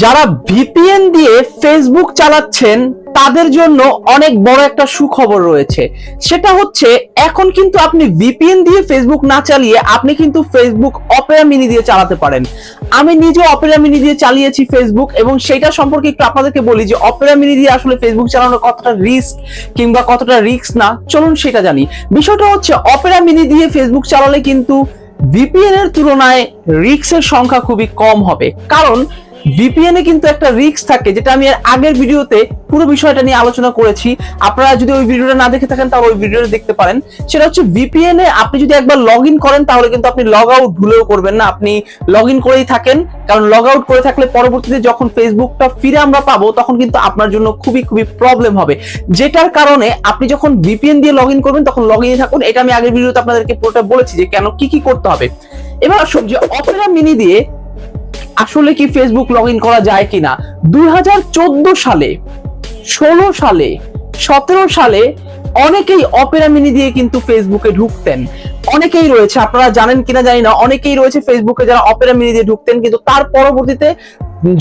যারা ভিপিএন দিয়ে ফেসবুক চালাচ্ছেন, তাদের জন্য অনেক বড় একটা সুখবর রয়েছে। সেটা হচ্ছে, এখন কিন্তু আপনি ভিপিএন দিয়ে ফেসবুক না চালিয়ে আপনি কিন্তু ফেসবুক অপেরা মিনি দিয়ে চালাতে পারেন। আমি নিজে অপেরা মিনি দিয়ে চালিয়েছি ফেসবুক এবং সেটা সম্পর্কে একটু আপনাদেরকে বলি যে অপেরা মিনি দিয়ে আসলে ফেসবুক চালানো কতটা রিস্ক কিংবা কতটা রিস্ক না, চলুন সেটা জানি। বিষয়টা হচ্ছে অপেরা মিনি দিয়ে ফেসবুক চালালে কিন্তু ভিপিএন এর তুলনায় রিক্সের সংখ্যা খুবই কম হবে। কারণ ভিপিএন এ কিন্তু একটা রিস্ক থাকে, যেটা আমি আগের ভিডিওতে পুরো বিষয়টা নিয়ে আলোচনা করেছি। আপনারা যদি ওই ভিডিওটা না দেখে থাকেন, তাহলে ওই ভিডিওটা দেখতে পারেন। সেটা হচ্ছে ভিপিএন এ আপনি যদি একবার লগ ইন করেন, তাহলে কিন্তু আপনি লগ আউট ভুলেও করবেন না। আপনি লগ ইন করেই থাকেন, কারণ লগ আউট করে থাকলে পরবর্তীতে যখন ফেসবুকটা ফিরে আমরা পাবো, তখন কিন্তু আপনার জন্য খুবই খুবই প্রবলেম হবে। যেটার কারণে আপনি যখন ভিপিএন দিয়ে লগ ইন করবেন, তখন লগ ইনে থাকুন। এটা আমি আগের ভিডিওতে আপনাদেরকে পুরোটা বলেছি যে কেন কি কি করতে হবে। এবার আসুন যে অপেরা মিনি দিয়ে আসলে কি ফেসবুক লগ ইন করা যায় কিনা? দুই হাজার চোদ্দ সালে, ষোলো সালে, সতেরো সালে অনেকেই অপেরা মিনি দিয়ে কিন্তু ফেসবুকে ঢুকতেন। অনেকেই রয়েছে, আপনারা জানেন কিনা জানি না, অনেকেই রয়েছে ফেসবুকে যারা অপেরা মিনি দিয়ে ঢুকতেন, কিন্তু তার পরবর্তীতে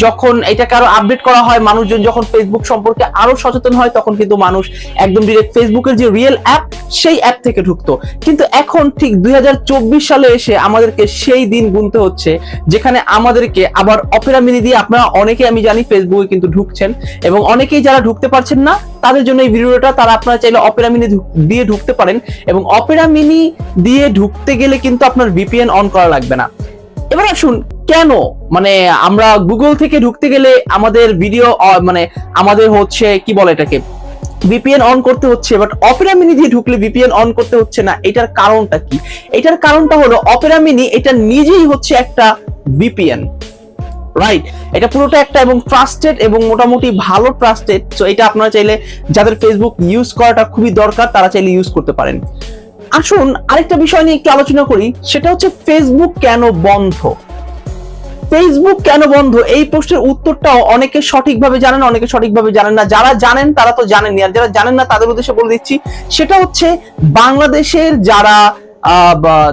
যখন এটাকে আরও আপডেট করা হয়, মানুষজন যখন ফেসবুক সম্পর্কে আরও সচেতন হয়, তখন কিন্তু মানুষ একদম ডিরেক্ট ফেসবুকের যে রিয়েল অ্যাপ সেই অ্যাপ থেকে ঢুকতো। কিন্তু এখন ঠিক দুই হাজার চব্বিশ সালে এসে আমাদেরকে সেই দিন গুনতে হচ্ছে, যেখানে আমাদেরকে আবার অপেরা মিনি দিয়ে আপনারা অনেকে আমি জানি ফেসবুকে কিন্তু ঢুকছেন, এবং অনেকেই যারা ঢুকতে পারছেন না, তাদের জন্য এই ভিডিওটা তারা আপনারা চাইলে অপেরা মিনি দিয়ে ঢুকতে পারেন, এবং অপেরা মিনি দিয়ে ঢুকতে গেলে কিন্তু আপনার ভিপিএন অন করা লাগবে না। এবার আসুন, কেন? মানে আমরা গুগল থেকে ঢুকতে গেলে আমাদের ভিডিও মানে আমাদের হচ্ছে, কি বলে এটাকে? ভিপিএন অন করতে হচ্ছে বাট অপেরা মিনি দিয়ে ঢুকলে ভিপিএন অন করতে হচ্ছে না, এটার কারণটা কি? এটার কারণটা হলো অপেরা মিনি এটা নিজেই হচ্ছে একটা ভিপিএন রাইট এটা পুরোটা একটা এবং ট্রাস্টেড এবং মোটামুটি ভালো ট্রাস্টেড তো এটা আপনারা চাইলে যাদের ফেসবুক ইউজ করাটা খুবই দরকার, তারা চাইলে ইউজ করতে পারেন। আসুন আরেকটা বিষয় নিয়ে একটু আলোচনা করি, সেটা হচ্ছে ফেসবুক কেন বন্ধ? ফেসবুক কেন বন্ধ? এই প্রশ্নের উত্তরটাও অনেকে সঠিকভাবে জানেন, অনেকে সঠিকভাবে জানেন না। যারা জানেন, তারা তো জানেনই। আর যারা জানেন না, তাদের উদ্দেশ্যে বলে দিচ্ছি, সেটা হচ্ছে বাংলাদেশের যারা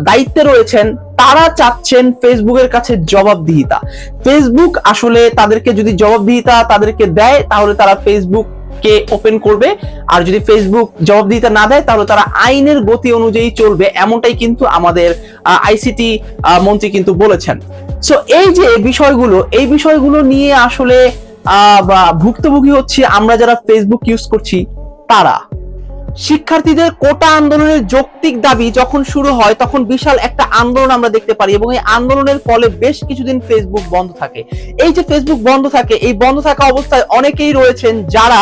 দায়িত্বে রয়েছেন, তারা চাচ্ছেন ফেসবুকের কাছে জবাবদিহিতা। ফেসবুক আসলে তাদেরকে যদি জবাবদিহিতা তাদেরকে দেয়, তাহলে তারা ফেসবুক কে ওপেন করবে। আর যদি ফেসবুক জবাব দিতে না দেয়, তাহলে তারা আইনের গতি অনুযায়ী চলবে, এমনটাই কিন্তু আমাদের আইসিটি মন্ত্রী কিন্তু বলেছেন। সো এই যে বিষয়গুলো, এই বিষয়গুলো নিয়ে আসলে ভুক্তভোগী হচ্ছে আমরা যারা ফেসবুক ইউজ করছি, তারা। শিক্ষার্থীদের কোটা আন্দোলনের যৌক্তিক দাবি যখন শুরু হয়, তখন বিশাল একটা আন্দোলন আমরা দেখতে পারি এবং এই আন্দোলনের ফলে বেশ কিছুদিন ফেসবুক বন্ধ থাকে। এই যে ফেসবুক বন্ধ থাকে, এই বন্ধ থাকা অবস্থায় অনেকেই রয়েছেন যারা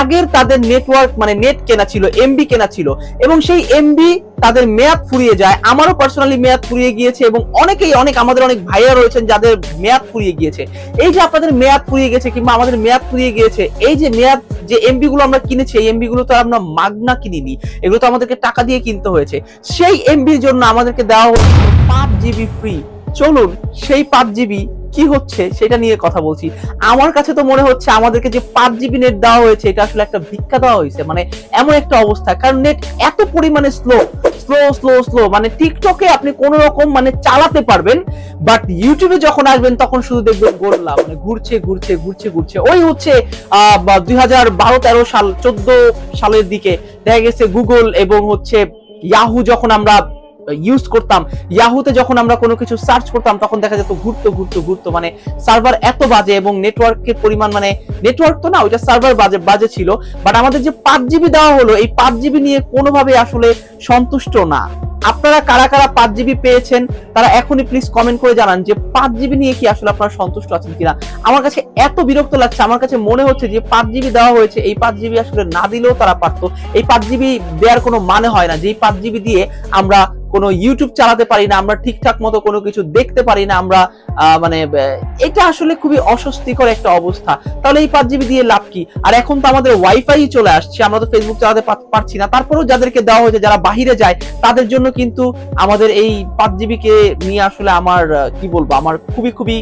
আগের তাদের নেটওয়ার্ক মানে নেট কেনা ছিল এমবি কেনা ছিল এবং সেই এমবি তাদের মেয়াদ ফুরিয়ে যায়। আমারও পার্সোনালি মেয়াদ ফুরিয়ে গিয়েছে এবং অনেকেই, অনেক আমাদের অনেক ভাইয়া রয়েছেন যাদের মেয়াদ ফুরিয়ে গিয়েছে। এই যে আপনাদের মেয়াদ ফুরিয়ে গেছে কিংবা আমাদের মেয়াদ ফুরিয়ে গিয়েছে, এই যে মেয়াদ যে এমবি গুলো আমরা কিনেছি, এই এমবি গুলো তো আমরা মাগনা কিনিনি। এগুলো তো আমাদেরকে টাকা দিয়ে কিনতে হয়েছে। সেই এমবির জন্য আমাদেরকে দেওয়া হচ্ছে পাঁচ জিবি ফ্রি চলুন, সেই পাঁচ জিবি কি হচ্ছে সেটা নিয়ে কথা বলছি। আমার কাছে তো মনে হচ্ছে আমাদেরকে যে পাঁচ জিবি নেট দেওয়া হয়েছে, এটা আসলে একটা ভিক্ষা দেওয়া হয়েছে মানে এমন একটা অবস্থা। কারণ নেট এত পরিমাণে স্লো স্লো স্লো স্লো মানে টিকটকে আপনি কোন রকম মানে চালাতে পারবেন বাট ইউটিউবে যখন আসবেন তখন শুধু দেখবেন গোল্লা মানে ঘুরছে ঘুরছে ঘুরছে ঘুরছে। ওই হচ্ছে দুই হাজার বারো, তেরো সাল, চোদ্দ সালের দিকে দেখা গেছে গুগল এবং হচ্ছে ইয়াহু যখন আমরা ইউজ করতাম। ইয়াহুতে যখন আমরা কোনো কিছু সার্চ করতাম, তখন দেখা যেত ঘুরতো ঘুরতো ঘুরতো মানে সার্ভার এত বাজে এবং নেটওয়ার্কের পরিমাণ মানে নেটওয়ার্ক তো না, ওইটা সার্ভার বাজে বাজে ছিল। বাট আমাদের যে পাঁচ জিবি দেওয়া হলো, এই পাঁচ জিবি নিয়ে কোনোভাবে আসলে সন্তুষ্ট না। আপনারা কারা কারা পাঁচ জিবি পেয়েছেন, তারা এখনই প্লিজ কমেন্ট করে জানান যে পাঁচ জিবি নিয়ে কি আসলে আপনারা সন্তুষ্ট আছেন কিনা। আমার কাছে এত বিরক্ত লাগছে, আমার কাছে মনে হচ্ছে যে পাঁচ জিবি দেওয়া হয়েছে, এই পাঁচ জিবি আসলে না দিলেও তারা পারতো। এই পাঁচ জিবি দেওয়ার কোনো মানে হয় না যে পাঁচ জিবি দিয়ে আমরা কোনো ইউটিউব চালাতে পারি না, আমরা ঠিকঠাক মতো কোনো কিছু দেখতে পারি না, আমরা মানে এটা আসলে খুবই অস্বস্তিকর একটা অবস্থা। তাহলে এই পাঁচ জিবি দিয়ে লাভ কি? আর এখন তো আমাদের ওয়াইফাই চলে আসছে, আমরা তো ফেসবুক চালাতে পারছি না। তারপরেও যাদেরকে দেওয়া হয়েছে, যারা বাহিরে যায়, তাদের জন্য কিন্তু আমাদের এই পাঁচ জিবি কে নিয়ে আসলে আমার কি বলব, আমার খুবই খুবই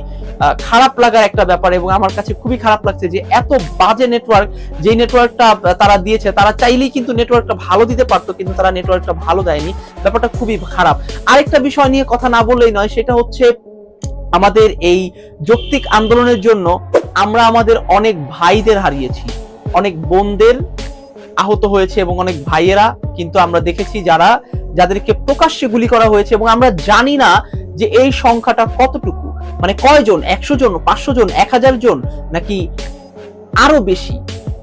খারাপ লাগার একটা ব্যাপার এবং আমার কাছে খুবই খারাপ লাগছে যে এত বাজে নেটওয়ার্ক যে নেটওয়ার্কটা তারা দিয়েছে, তারা চাইলেই কিন্তু নেটওয়ার্কটা ভালো দিতে পারতো কিন্তু তারা নেটওয়ার্কটা ভালো দেয়নি। ব্যাপারটা খুবই খারাপ। আরেকটা বিষয় নিয়ে কথা না বললেই নয়, সেটা হচ্ছে আমাদের এই যৌক্তিক আন্দোলনের জন্য আমরা আমাদের অনেক ভাইদের হারিয়েছি। অনেক বোনদের আহত হয়েছে এবং অনেক ভাইয়েরা কিন্তু আমরা দেখেছি যারা যাদেরকে প্রকাশ্যে গুলি করা হয়েছে এবং আমরা জানি না যে এই সংখ্যাটা কতটুকু। মানে কয়জন? একশো জন? পাঁচশো জন? এক হাজার জন? নাকি আরও বেশি?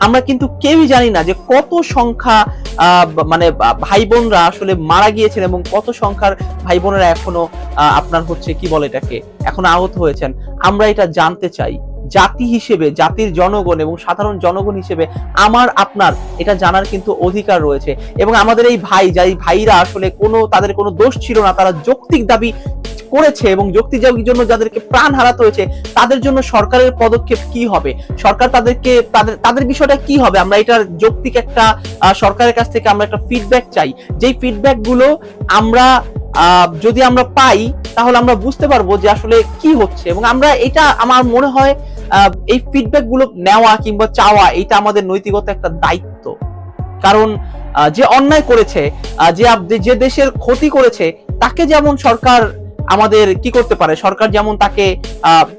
আমরা কিন্তু কেউই জানি না যে কত সংখ্যা মানে ভাই বোনরা আসলে মারা গিয়েছেন এবং কত সংখ্যার ভাই বোনেরা এখনও আপনার হচ্ছে কি বলে এটাকে, এখনও আহত হয়েছেন। আমরা এটা জানতে চাই। জাতি হিসেবে, জাতির জনগণ এবং সাধারণ জনগণ হিসেবে আমার, আপনার, এটা জানার কিন্তু অধিকার রয়েছে। এবং আমাদের এই ভাই, যাই ভাইরা আসলে কোনো, তাদের কোনো দোষ ছিল না, তারা যৌক্তিক দাবি করেছে এবং যৌক্তিক দাবির জন্য যাদেরকে প্রাণ হারাতে হয়েছে, তাদের জন্য সরকারের পদক্ষেপ কি হবে? সরকার তাদেরকে, তাদের তাদের বিষয়টা কি হবে? আমরা এটার যৌক্তিক একটা সরকারের কাছ থেকে আমরা একটা ফিডব্যাক চাই। যেই ফিডব্যাকগুলো আমরা যদি আমরা পাই, তাহলে আমরা বুঝতে পারব যে আসলে কি হচ্ছে। এবং আমরা এটা, আমার মনে হয় এই ফিডব্যাকগুলো নেওয়া কিংবা চাওয়া এটা আমাদের নৈতিকতা একটা দায়িত্ব। কারণ যে অন্যায় করেছে যে যে দেশের ক্ষতি করেছে, তাকে যেমন সরকার আমাদের কি করতে পারে? সরকার যেমন তাকে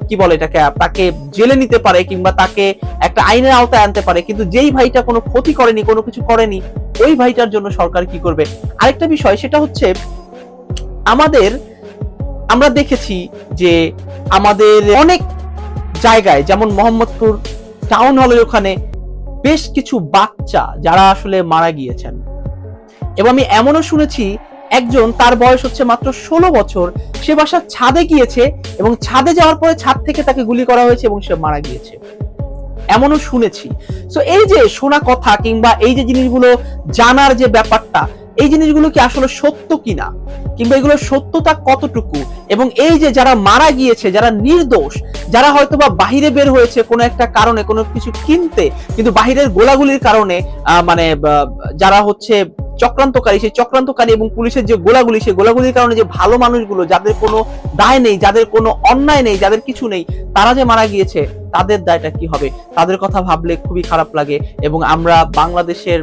কি বলে এটাকে, তাকে জেলে নিতে পারে কিংবা তাকে একটা আইনের আওতায় আনতে পারে, কিন্তু যেই ভাইটা কোনো ক্ষতি করেনি, কোনো কিছু করেনি, ওই ভাইটার জন্য সরকার কি করবে? আরেকটা বিষয়, সেটা হচ্ছে, আমাদের, আমরা দেখেছি যে আমাদের অনেক জায়গায়, যেমন মোহাম্মদপুর টাউন হলের ওখানে বেশ কিছু বাচ্চা যারা আসলে মারা গিয়েছেন। এবং আমি এমনও শুনেছি, একজন তার বয়স হচ্ছে মাত্র ষোলো বছর, সে বাসার ছাদে গিয়েছে এবং ছাদে যাওয়ার পরে ছাদ থেকে তাকে গুলি করা হয়েছে এবং সে মারা গিয়েছে। এমনও শুনেছি। তো এই যে শোনা কথা কিংবা এই যে জিনিসগুলো জানার যে ব্যাপারটা এই জিনিসগুলো কি আসলে সত্য কিনা? কিংবা এগুলো সত্যতা কতটুকু? এবং এই যে যারা মারা গিয়েছে, যারা নির্দোষ, যারা হয়তো বা বাহিরে বের হয়েছে কোনো একটা কারণে, কোনো কিছু কিনতে, কিন্তু বাহিরের গোলাগুলির কারণে মানে যারা হচ্ছে চক্রান্তকারী, সেই চক্রান্তকারী এবং পুলিশের যে গোলাগুলি, সেই গোলাগুলির কারণে যে ভালো মানুষগুলো, যাদের কোনো দায় নেই, যাদের কোনো অন্যায় নেই, যাদের কিছু নেই, তারা যে মারা গিয়েছে, তাদের দায়টা কি হবে? তাদের কথা ভাবলে খুবই খারাপ লাগে এবং আমরা বাংলাদেশের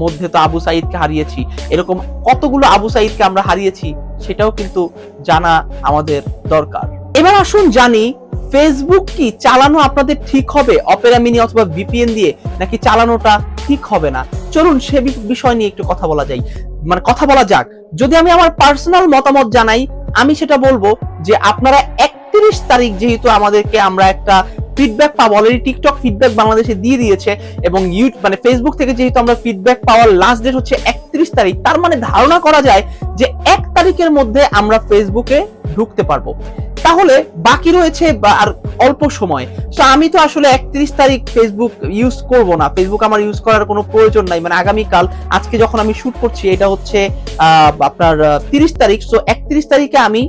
মধ্যে তো আবু সাইদকে হারিয়েছি। এরকম কতগুলো আবু সাইদকে আমরা হারিয়েছি, সেটাও কিন্তু জানা আমাদের দরকার। এবার আসুন জানি ফেসবুক কি চালানো আপনাদের ঠিক হবে? অপেরা মিনি অথবা ভিপিএন দিয়ে নাকি চালানোটা ঠিক হবে না? চলুন সে বিষয় নিয়ে একটু কথা বলা যাই। মানে কথা বলা যাক। যদি আমি আমার পার্সোনাল মতামত জানাই, আমি সেটা বলব যে আপনারা একত্রিশ তারিখ যেহেতু আমাদেরকে আমরা একটা ফিডব্যাক পাবো. অলরেডি টিকটক ফিডব্যাক বাংলাদেশে দিয়ে দিয়েছে এবং ইউটিউব মানে ফেসবুক থেকে যেহেতু আমরা ফিডব্যাক পাওয়ার লাস্ট ডেট হচ্ছে একত্রিশ তারিখ, তার মানে ধারণা করা যায় যে এক তারিখের মধ্যে আমরা ফেসবুকে ঢুকতে পারব। তাহলে বাকি রয়েছে আর অল্প সময়। তো আমি তো আসলে একত্রিশ তারিখ ফেসবুক ইউজ করব না। ফেসবুক আমার ইউজ করার কোনো প্রয়োজন নাই। মানে আগামীকাল, আজকে যখন আমি শুট করছি, এটা হচ্ছে আপনার তিরিশ তারিখ। সো একত্রিশ তারিখে আমি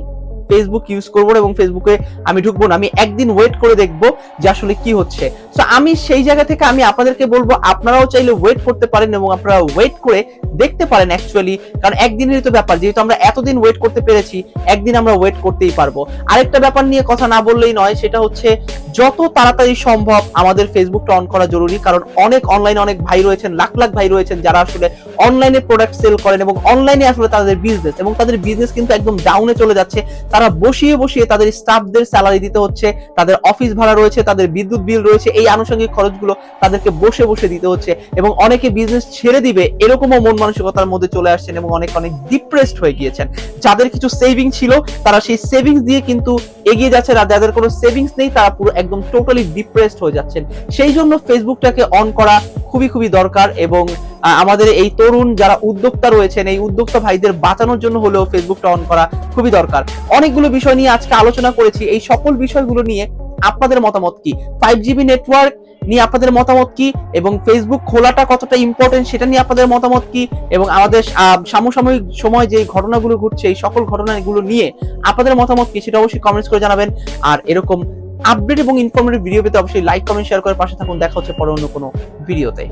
ফেসবুক ইউজ করব এবং ফেসবুকে আমি ঢুকবো না, আমি একদিন ওয়েট করে দেখব যে আসলে কি হচ্ছে। তো আমি সেই জায়গা থেকে আমি আপনাদেরকে বলব, আপনারাও চাইলে ওয়েট করতে পারেন এবং আপনারা ওয়েট করে দেখতে পারেন অ্যাকচুয়ালি কারণ একদিনের তো ব্যাপার, যেহেতু আমরা এতদিন ওয়েট করতে পেরেছি, একদিন আমরা ওয়েট করতেই পারব। আরেকটা ব্যাপার নিয়ে কথা না বললেই নয়, সেটা হচ্ছে যত তাড়াতাড়ি সম্ভব আমাদের ফেসবুকটা অন করা জরুরি, কারণ অনেক অনলাইনে অনেক ভাই রয়েছেন, লাখ লাখ ভাই রয়েছেন, যারা আসলে অনলাইনে প্রোডাক্ট সেল করেন এবং অনলাইনে আসলে তাদের বিজনেস এবং তাদের বিজনেস কিন্তু একদম ডাউনে চলে যাচ্ছে। তারা বসিয়ে বসিয়ে তাদের স্টাফদের স্যালারি দিতে হচ্ছে, তাদের অফিস ভাড়া রয়েছে, তাদের বিদ্যুৎ বিল রয়েছে, এই আনুষঙ্গিক খরচগুলো তাদেরকে বসে বসে দিতে হচ্ছে, এবং অনেকে বিজনেস ছেড়ে দিবে, এরকমও মন মানসিকতার মধ্যে চলে আসছেন এবং অনেক অনেক ডিপ্রেসড হয়ে গিয়েছেন। যাদের কিছু সেভিং ছিল, তারা সেই সেভিংস দিয়ে কিন্তু এগিয়ে যাচ্ছে আর যাদের কোনো সেভিংস নেই, তারা পুরো একদম টোটালি ডিপ্রেসড হয়ে যাচ্ছেন। সেই জন্য ফেসবুকটাকে অন করা খুবই খুবই দরকার এবং আমাদের এই তরুণ যারা উদ্যোক্তা রয়েছেন, এই উদ্যোক্তা ভাইদের বাঁচানোর জন্য হলেও ফেসবুকটা অন করা খুবই দরকার। অনেকগুলো বিষয় নিয়ে আজকে আলোচনা করেছি। এই সকল বিষয়গুলো নিয়ে আপনাদের মতামত কি? ফাইভ জিবি নেটওয়ার্ক নিয়ে আপনাদের মতামত কি? এবং ফেসবুক খোলাটা কতটা ইম্পর্টেন্ট সেটা নিয়ে আপনাদের মতামত কি? এবং আমাদের সমসাময়িক সময় যে ঘটনাগুলো ঘটছে, এই সকল ঘটনাগুলো নিয়ে আপনাদের মতামত কি সেটা অবশ্যই কমেন্টস করে জানাবেন। আর এরকম আপডেট এবং ইনফরমেটিভ ভিডিও পেতে অবশ্যই লাইক কমেন্ট শেয়ার করে পাশে থাকুন। দেখা হচ্ছে পরে অন্য কোনো ভিডিওতে